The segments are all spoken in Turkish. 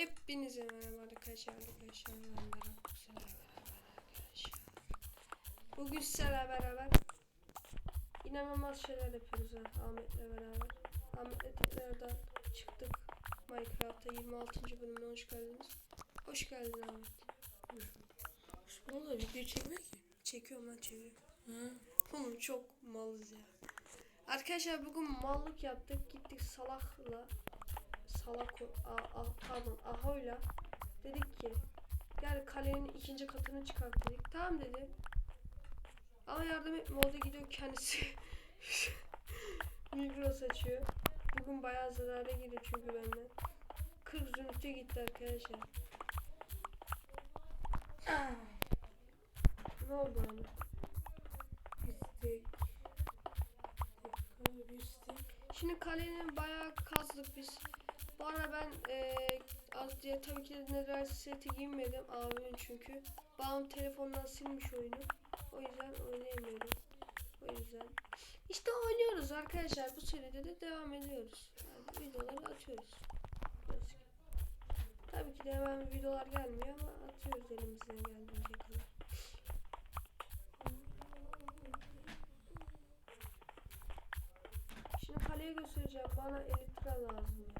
Hepinize merhaba arkadaşlar arkadaşlar. Arkadaşlar. Bugün sizlerle beraber inanılmaz şeyler yapıyoruz ha Ahmet'le beraber. Ahmet'le tekrardan çıktık. Minecraft'ta 26. bölümüne hoş geldiniz. Hoş geldin Ahmet. Bunu da video çekmiyor ki. Çekiyorum lan çeviriyorum. Oğlum çok malız ya. Arkadaşlar bugün mallık yaptık. Gittik salakla salak a, a, pardon ahoyla dedik ki gel kalenin ikinci katını çıkart dedik. Tamam dedi. Ama yardım etme o da gidiyor kendisi. Migros açıyor. Bugün bayağı zarara girdi çünkü benden. 40 zümrüte gitti arkadaşlar. Ne oldu istek. Şimdi kalenin bayağı kazdık biz. Bu ara ben eee az diye tabii ki de Nether seti giymedim abimin çünkü. Babam telefondan silmiş oyunu. O yüzden oynayamıyorum. O yüzden. İşte oynuyoruz arkadaşlar. Bu seride de devam ediyoruz. Yani videoları atıyoruz. Tabii ki de hemen videolar gelmiyor ama atıyoruz elimizden geldiğince kadar. Şimdi kaleye göstereceğim. Bana elitra lazım.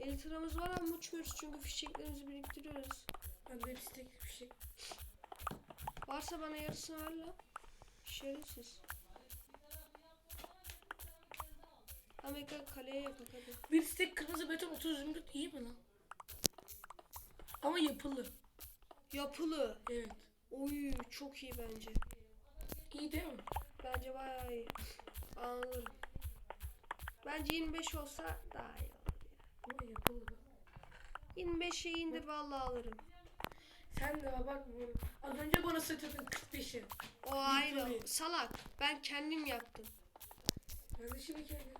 Elitramız var ama uçmuyoruz çünkü fişeklerimizi biriktiriyoruz. Ben de istek bir şey. Varsa bana yarısını ver lan. Şerefsiz. Amerika kaleye yapak hadi. Bir istek kırmızı beton 30 zümrüt iyi mi lan? Ama yapılı. Yapılı. Evet. Oy çok iyi bence. İyi değil mi? Bence bayağı iyi. Anladım. Bence 25 olsa daha iyi olur ya. Ama yapılı. 25'e indir vallahi alırım. Sen de bak bu. Az önce bana satıyordun 45'i. O ayrı. Salak. Ben kendim yaptım. Ben de şimdi kendim.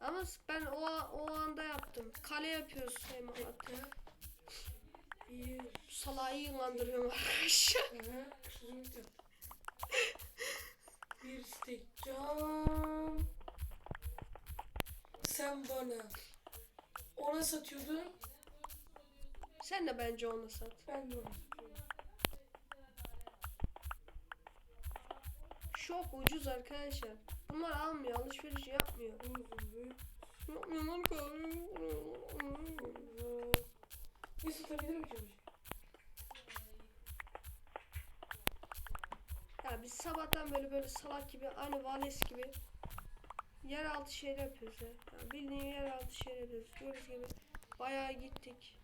Ama ben o, o anda yaptım. Kale yapıyoruz at. Dakika. Bir. Salağı yılandırıyorum arkadaşlar. Bir istek cam. Sen bana. Ona satıyordun. Sen de bence onu sat. Ben de ona satıyorum. Çok ucuz arkadaşlar. Bunlar almıyor, alışveriş yapmıyor. Yapmıyor lan Ne satabilir mi çabucak? Ya biz sabahtan böyle böyle salak gibi, aynı Vales gibi yeraltı şeyler yapıyoruz ya. ya bildiğin yeraltı şeyler yapıyoruz. Gördüğünüz gibi bayağı gittik.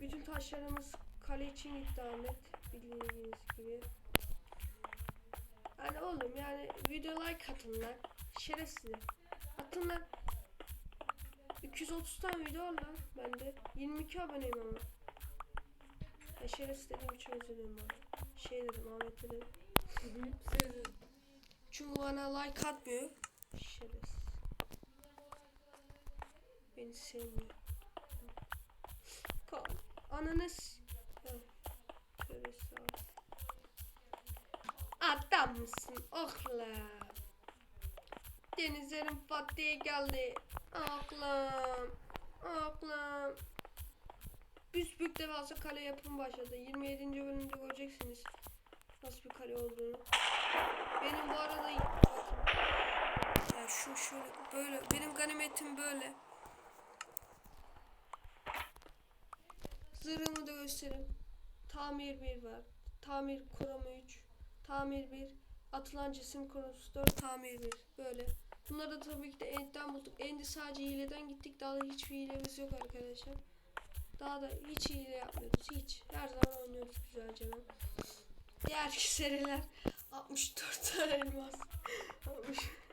Bütün taşlarımız kale için gitti Ahmet. Bildiğiniz gibi. Yani oğlum yani video like atın lan. Şerefsizler. Atın lan. 230 tane video var lan bende. 22 aboneyim ama. Ya şerefsiz dediğim için özür dilerim abi. Şey dedim Ahmet dedim. Sevdim. Çünkü bana like atmıyor. Şerefsiz. Beni sevmiyor. Kal. Ananas. Tövbe estağfurullah. Adam mısın oğlum? Denizlerin Fatih'e geldi. Oğlum. Oğlum. Büsbük devasa kale yapım başladı. 27. bölümde göreceksiniz. Nasıl bir kale olduğunu. Benim bu arada şu şöyle böyle benim ganimetim böyle. Zırhımı da göstereyim. Tamir 1 var. Tamir kromu 3. Tamir 1. Atılan cisim kronosu 4. Tamir 1. Böyle. Bunları da tabii ki de end'den bulduk. End'i sadece hileden gittik. Daha da hiçbir hilemiz yok arkadaşlar. Daha da hiç hile yapmıyoruz. Hiç. Her zaman oynuyoruz güzelce. ben. Diğer seriler 64 tane elmas.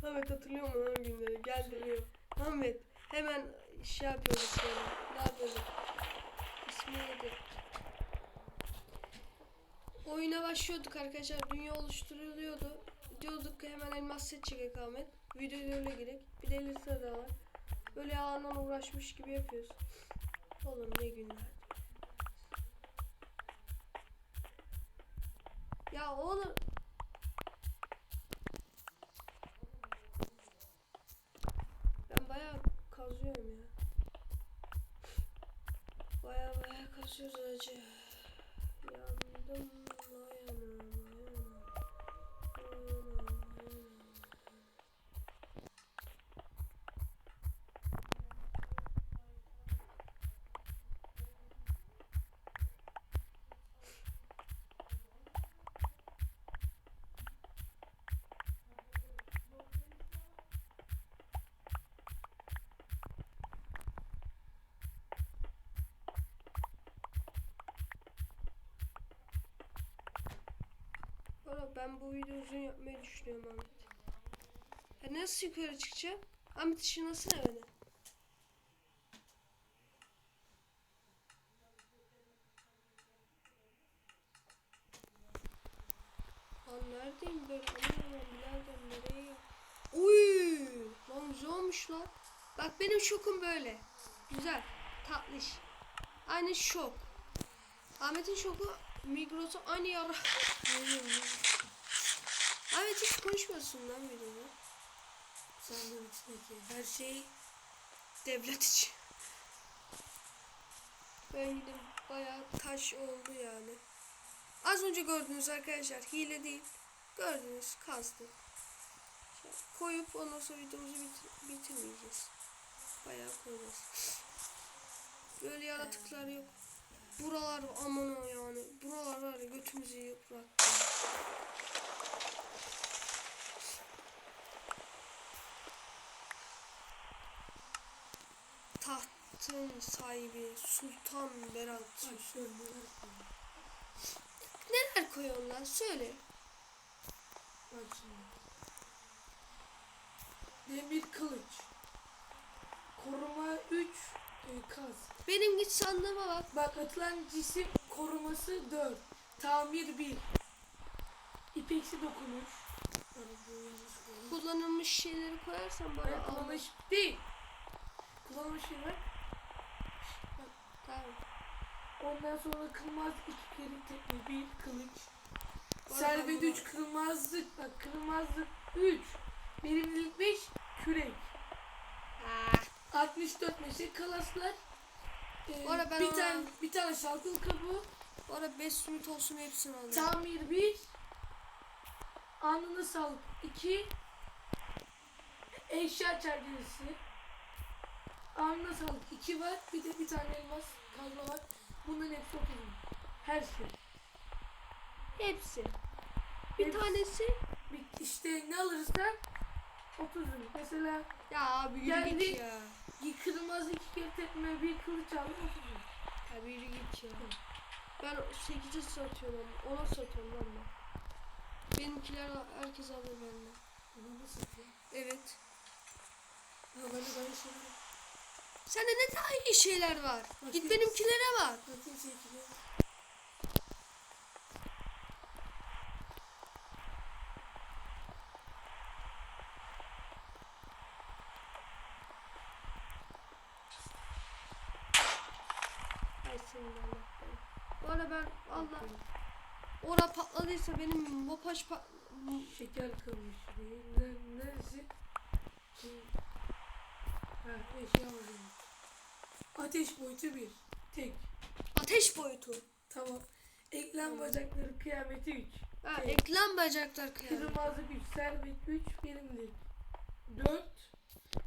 60. Ahmet hatırlıyor musun lan günleri? Gel diyor. Ahmet hemen şey yapıyoruz böyle. Ne yapıyorduk? İsmi neydi? Oyuna başlıyorduk arkadaşlar. Dünya oluşturuluyordu. Diyorduk ki hemen elmas set çekek Ahmet. Videoya öyle girek. Bir de liste de var. Böyle yalandan uğraşmış gibi yapıyoruz. Oğlum ne günler. Ya oğlum. baya kazıyorum ya. Baya baya kazıyoruz acı. Yandım. Valla ben bu videoyu uzun yapmayı düşünüyorum Ahmet. Ya nasıl yukarı çıkacağım? Ahmet ışınlasana beni. Lan neredeyim böyle? Anlamıyorum birader nereye ya? Uy! Lan güzel olmuş lan. Bak benim şokum böyle. Güzel. Tatlış. Aynı şok. Ahmet'in şoku Migros'a aynı yara. Ahmet hiç konuşmuyorsun lan videoda. Sandığın içindeki her şey Devlet için. Ben gidip bayağı taş oldu yani. Az önce gördünüz arkadaşlar. Hile değil. Gördünüz kazdı. Koyup ondan sonra videomuzu bitir- bitirmeyeceğiz. Bayağı koyacağız. Böyle yaratıklar yok. Buralar aman o yani. Buralar var ya götümüzü yıprattı. Tahtın sahibi Sultan Berat. neler koyuyor. Neler koyuyorsun lan söyle. Bak şimdi. Demir kılıç. Koruma 3 kaz. Benim git sandığıma bak. Bak atılan cisim koruması 4. Tamir 1. İpeksi dokunuş. Kullanılmış şeyleri koyarsan bana Ben al. kullanmış değil. Kullanmış şey Ondan sonra kırmaz iki kere tekme bir kılıç. Servet. 3 kırmazlık bak kırmazlık 3. Verimlilik 5 kürek. Ah, 64 meşe kalaslar. Ee, Bu arada ben bir ona- tane bir tane şalkın kabuğu. bu arada 5 sümit olsun hepsini alayım. Tamir 1. Anını sağlık 2. Eşya çerçevesi. Anına sağlık 2 var. Bir de bir tane elmas kazma var. Bunların hepsi 30 Her şey. Hepsi. Bir Hepsi. tanesi. Bir, işte ne alırsan 30 Mesela Ya abi yürü Geldi. git ya. yıkılmaz iki kere tekme bir kılıç aldım 30 Ya bir yürü git ya. Ben 8'e satıyorum ama 10'a satıyorum lan ben. Benimkiler herkes alır benden. Bunu nasıl yapıyor? Evet. Ya ben de böyle şeyler Sende ne daha iyi şeyler var. Bak, Git benimkilere bak. Bakayım sevgili. Bu ben Allah ora patladıysa benim mopaş pat... Şeker kalmış. Ne, neresi? Ha, eşya var. Ateş boyutu bir. Tek. Ateş boyutu. Tamam. Eklem bacakları kıyameti 3. Ha, Evet. eklem bacaklar kıyamet. Kırmızı 3. Servet 3. Verimlilik 4.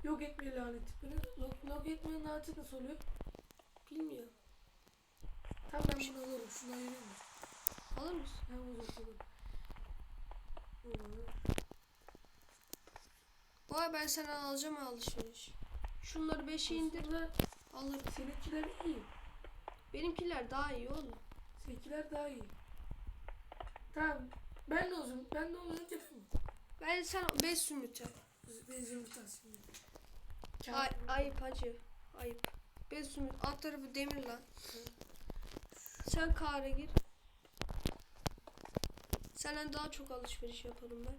Yok etme laneti. Bunu yok, yok etme laneti nasıl oluyor? Bilmiyorum. Tamam ben bunu alırım. Şunu ayırayım mı? Alır mısın? Ben bunu alırım. Olur. Bu ay ben senden alacağım alışveriş. Şunları 5'e indir Aslında alırım. seninkiler iyi. Benimkiler daha iyi oğlum. Seninkiler daha iyi. Tamam. Ben de uzun. Ben de uzun yapayım. Ben sen 5 sümüte. Benzin mutasyon. Ay, ayıp hacı. Ayıp. 5 sümüt. Alt tarafı demir lan. Sen kâra gir. Senden daha çok alışveriş yaparım ben.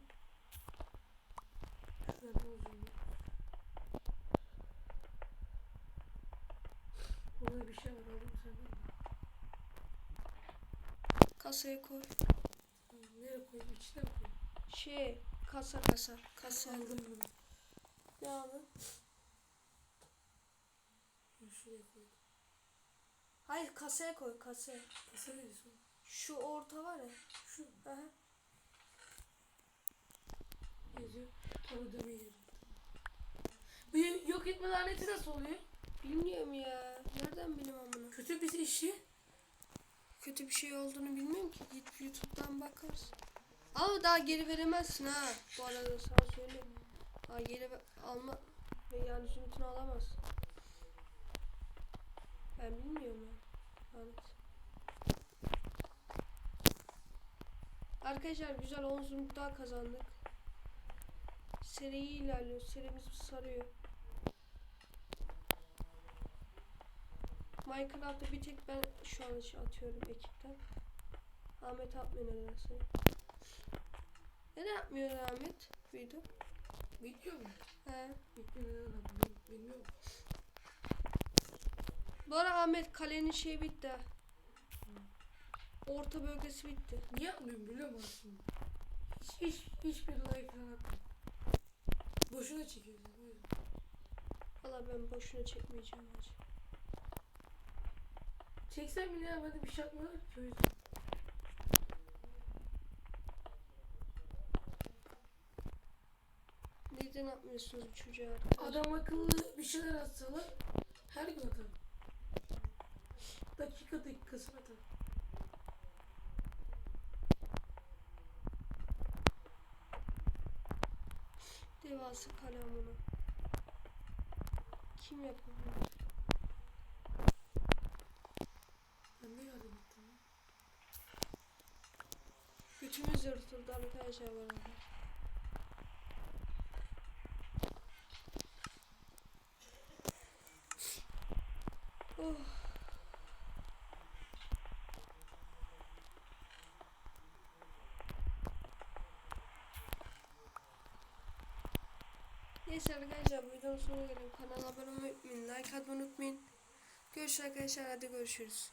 Burada bir şey var aldım senden. Kasaya koy. Nereye koyayım? İçine mi koyayım? Şey kasa kasa. Kasa. Aldım bunu. Ne? Bunu Şuraya koydum. Hayır kasaya koy kasaya. Kasa neresi oğlum? Şu orta var ya. Şu Aha. yazıyor. Demeyi Bu yok etme laneti nasıl oluyor? Bilmiyorum ya. Nereden bileyim amına? Kötü bir işi. Kötü bir şey olduğunu bilmiyorum ki. Git YouTube'dan bakarsın. Ama daha geri veremezsin ha. Bu arada sana söyleyeyim. Ha geri alma yani zümrütünü alamazsın. Ben bilmiyorum ya. Lanet. Arkadaşlar güzel 10 zümrüt daha kazandık. Seri iyi ilerliyor. Serimiz sarıyor. Minecraft'ta bir tek ben şu an şey atıyorum ekipten. Ahmet atmıyor nedense. Neden atmıyor Ahmet video? Video mu? He. Video neden anlamıyorum. Bilmiyorum. Bu ara Ahmet kalenin şeyi bitti. Orta bölgesi bitti. Niye yapmıyorum biliyor musun? Hiç, hiç, hiçbir like falan atmıyorum. Boşuna çekiyorsun. Valla ben boşuna çekmeyeceğim hacı. Çeksen bile yapmadı bir şey atmıyorlar ki o yüzden. Neden atmıyorsunuz bu çocuğa arkadaşlar? Adam akıllı bir şeyler atsalar her gün atar. Dakika dakikasına atar. Devası kalem bunu. Kim yapıyor bunu? Ben de yardım ettim. ya. Götümüz yırtıldı arkadaşlar arada. Oh. Neyse arkadaşlar videonun sonuna gelelim. Kanala abone olmayı unutmayın. Like atmayı unutmayın. Görüşürüz arkadaşlar. Hadi görüşürüz.